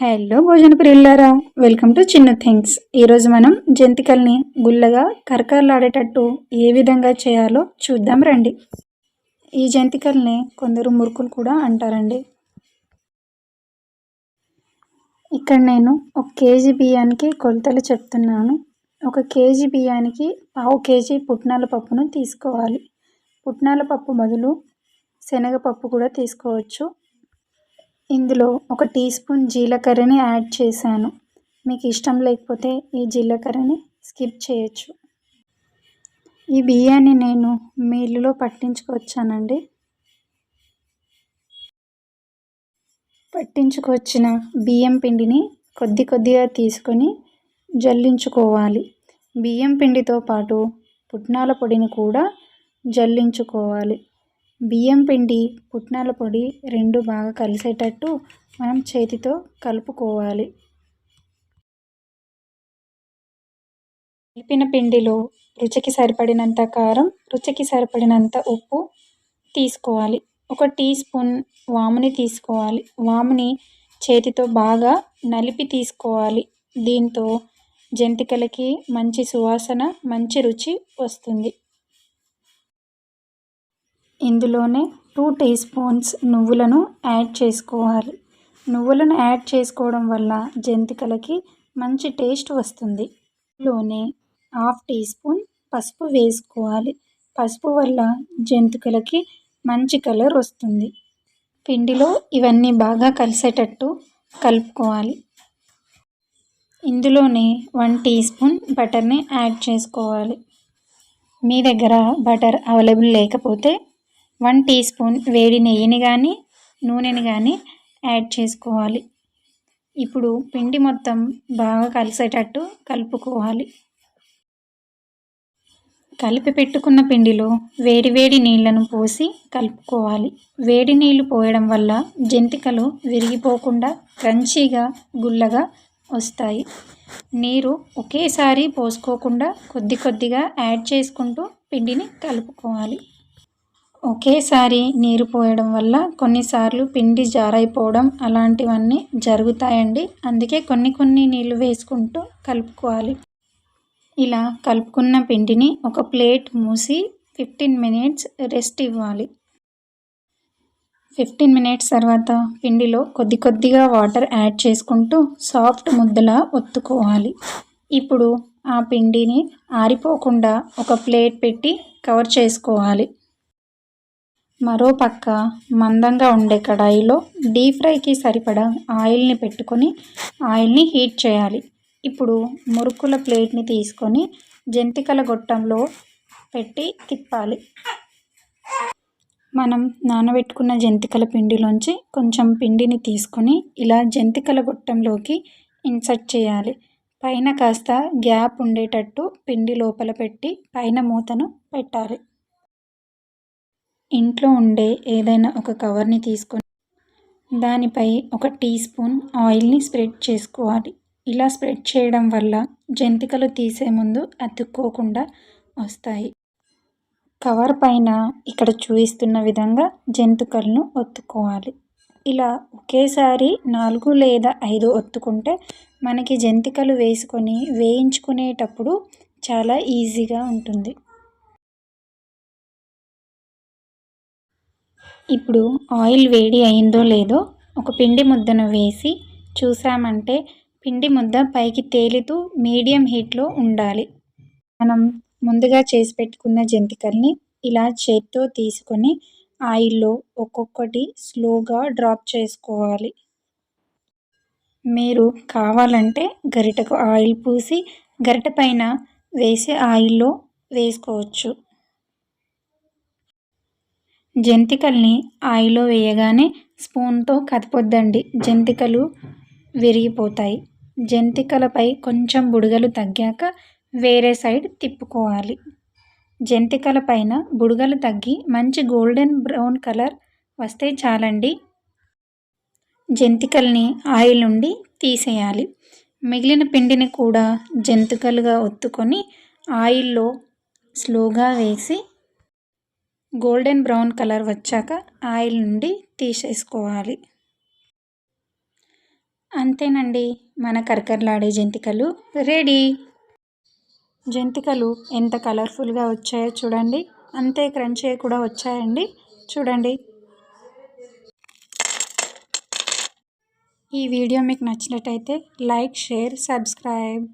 Hello భోజన ప్రియులారా. Welcome to చిన్న థింగ్స్ ఈరోజు మనం జంతికల్ని గుల్లగా కరకరలాడేటట్టు ఏ విధంగా చేయాలో చూద్దాం రండి. ఈ జంతికల్ని కొందరు మురుకులు కూడా అంటారండి. ఇక్కడ నేను ఒక కేజీ బియ్యానికి కొలతలు చెప్తున్నాను. ఒక కేజీ బియ్యానికి పావు కేజీ పుట్నాల పప్పును తీసుకోవాలి. పుట్నాల పప్పు బదులు శనగపప్పు కూడా తీసుకోవచ్చు. ఇందులో ఒక టీ స్పూన్ జీలకర్రని యాడ్ చేశాను. మీకు ఇష్టం లేకపోతే ఈ జీలకర్రని స్కిప్ చేయొచ్చు. ఈ బియ్యాన్ని నేను మిల్లులో పట్టించుకొచ్చానండి. పట్టించుకొచ్చిన బియ్యం పిండిని కొద్ది కొద్దిగా తీసుకొని జల్లించుకోవాలి. బియ్యం పిండితో పాటు పుట్నాల పొడిని కూడా జల్లించుకోవాలి. బియ్యం పిండి పుట్నాల పొడి రెండు బాగా కలిసేటట్టు మనం చేతితో కలుపుకోవాలి. కలిపిన పిండిలో రుచికి సరిపడినంత కారం రుచికి సరిపడినంత ఉప్పు తీసుకోవాలి. ఒక టీ స్పూన్ వాముని తీసుకోవాలి. వాముని చేతితో బాగా నలిపి తీసుకోవాలి. దీంతో జంతికలకి మంచి సువాసన మంచి రుచి వస్తుంది. ఇందులోనే టూ టీ స్పూన్స్ నువ్వులను యాడ్ చేసుకోవాలి. నువ్వులను యాడ్ చేసుకోవడం వల్ల జంతికలకి మంచి టేస్ట్ వస్తుంది. లోనే హాఫ్ టీ స్పూన్ పసుపు వేసుకోవాలి. పసుపు వల్ల జంతికలకి మంచి కలర్ వస్తుంది. పిండిలో ఇవన్నీ బాగా కలిసేటట్టు కలుపుకోవాలి. ఇందులోనే వన్ టీ స్పూన్ బటర్ని యాడ్ చేసుకోవాలి. మీ దగ్గర బటర్ అవైలబుల్ లేకపోతే వన్ టీ స్పూన్ వేడి నెయ్యిని కానీ నూనెని కానీ యాడ్ చేసుకోవాలి. ఇప్పుడు పిండి మొత్తం బాగా కలిసేటట్టు కలుపుకోవాలి. కలిపి పెట్టుకున్న పిండిలో వేడి వేడి నీళ్ళను పోసి కలుపుకోవాలి. వేడి నీళ్ళు పోయడం వల్ల జంతికలు విరిగిపోకుండా క్రంచీగా గుల్లగా వస్తాయి. నీరు ఒకేసారి పోసుకోకుండా కొద్ది కొద్దిగా యాడ్ చేసుకుంటూ పిండిని కలుపుకోవాలి. ఒకేసారి నీరు పోయడం వల్ల కొన్నిసార్లు పిండి జారైపోవడం అలాంటివన్నీ జరుగుతాయండి. అందుకే కొన్ని కొన్ని నీళ్ళు వేసుకుంటూ కలుపుకోవాలి. ఇలా కలుపుకున్న పిండిని ఒక ప్లేట్ మూసి ఫిఫ్టీన్ మినిట్స్ రెస్ట్ ఇవ్వాలి. ఫిఫ్టీన్ మినిట్స్ తర్వాత పిండిలో కొద్ది కొద్దిగా వాటర్ యాడ్ చేసుకుంటూ సాఫ్ట్ ముద్దలా ఒత్తుకోవాలి. ఇప్పుడు ఆ పిండిని ఆరిపోకుండా ఒక ప్లేట్ పెట్టి కవర్ చేసుకోవాలి. మరో పక్క మందంగా ఉండే కడాయిలో డీప్ ఫ్రైకి సరిపడా ఆయిల్ని పెట్టుకొని ఆయిల్ని హీట్ చేయాలి. ఇప్పుడు మురుకుల ప్లేట్ని తీసుకొని జంతికల గొట్టంలో పెట్టి తిప్పాలి. మనం నానబెట్టుకున్న జంతికల పిండిలోంచి కొంచెం పిండిని తీసుకొని ఇలా జంతికల గొట్టంలోకి ఇన్సర్ట్ చేయాలి. పైన కాస్త గ్యాప్ ఉండేటట్టు పిండి లోపల పెట్టి పైన మూతను పెట్టాలి. ఇంట్లో ఉండే ఏదైనా ఒక కవర్ని తీసుకొని దానిపై ఒక టీ స్పూన్ ఆయిల్ని స్ప్రెడ్ చేసుకోవాలి. ఇలా స్ప్రెడ్ చేయడం వల్ల జంతికలు తీసే ముందు అతుక్కోకుండా వస్తాయి. కవర్ పైన ఇక్కడ చూపిస్తున్న విధంగా జంతికలను ఒత్తుకోవాలి. ఇలా ఒకేసారి నాలుగు లేదా ఐదు ఒత్తుకుంటే మనకి జంతికలు వేసుకొని వేయించుకునేటప్పుడు చాలా ఈజీగా ఉంటుంది. ఇప్పుడు ఆయిల్ వేడి అయిందో లేదో ఒక పిండి ముద్దను వేసి చూసామంటే పిండి ముద్ద పైకి తేలుతూ మీడియం హీట్లో ఉండాలి. మనం ముందుగా చేసి పెట్టుకున్న జంతికల్ని ఇలా చేత్తో తీసుకొని ఆయిల్లో ఒక్కొక్కటి స్లోగా డ్రాప్ చేసుకోవాలి. మీరు కావాలంటే గరిటకు ఆయిల్ పూసి గరిట పైన వేసి ఆయిల్లో వేసుకోవచ్చు. జంతికల్ని ఆయిల్లో వేయగానే స్పూన్తో కదపొద్దండి. జంతికలు విరిగిపోతాయి. జంతికలపై కొంచెం బుడగలు తగ్గాక వేరే సైడ్ తిప్పుకోవాలి. జంతికల పైన బుడగలు తగ్గి మంచి గోల్డెన్ బ్రౌన్ కలర్ వస్తే చాలండి. జంతికల్ని ఆయిల్ నుండి తీసేయాలి. మిగిలిన పిండిని కూడా జంతికలుగా ఒత్తుకొని ఆయిల్లో స్లోగా వేసి గోల్డెన్ బ్రౌన్ కలర్ వచ్చాక ఆయిల్ నుండి తీసేసుకోవాలి. అంతేనండి మన కరకరలాడే జంతికలు రెడీ. జంతికలు ఎంత కలర్ఫుల్గా వచ్చాయో చూడండి. అంతే క్రంచీ కూడా వచ్చాయండి. చూడండి. ఈ వీడియో మీకు నచ్చినట్టయితే లైక్ షేర్ సబ్స్క్రైబ్.